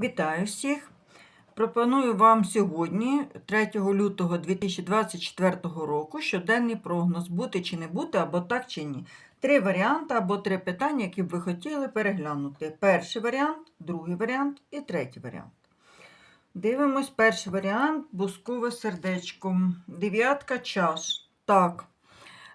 Вітаю всіх! Пропоную вам сьогодні, 3 лютого 2024 року, щоденний прогноз бути чи не бути, або так чи ні. Три варіанти або три питання, які б ви хотіли переглянути. Перший варіант, другий варіант і третій варіант. Дивимось перший варіант бускове сердечко. Дев'ятка чаш. Так.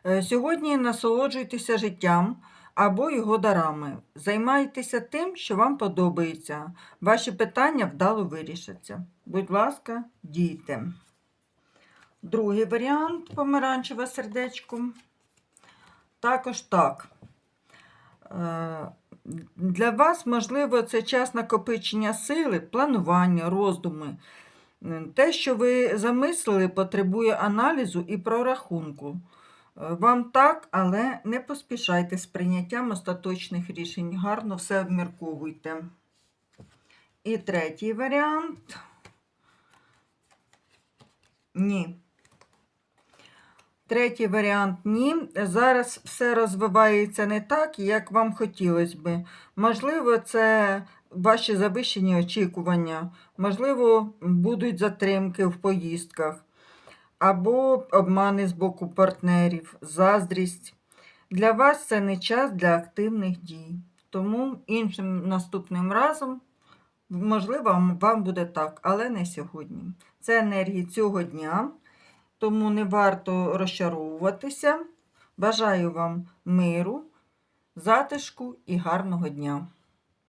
Е, Сьогодні насолоджуйтеся життям або його дарами. Займайтеся тим, що вам подобається. Ваші питання вдало вирішаться. Будь ласка, дійте. Другий варіант помаранчеве сердечко. Також так. Е, Для вас, можливо, це час накопичення сили, планування, роздуми. Те, що ви замислили, потребує аналізу і прорахунку. Вам так, але не поспішайте з прийняттям остаточних рішень. Гарно все обмірковуйте. І третій варіант. Ні. Третій варіант ні. Зараз все розвивається не так, як вам хотілося би. Можливо, це ваші завищені очікування, можливо, будуть затримки в поїздках, або обмани з боку партнерів, заздрість. Для вас це не час для активних дій. Тому іншим наступним разом, можливо, вам- буде так, але не сьогодні. Це енергії цього дня тому не варто розчаровуватися. Бажаю вам миру, затишку і гарного дня.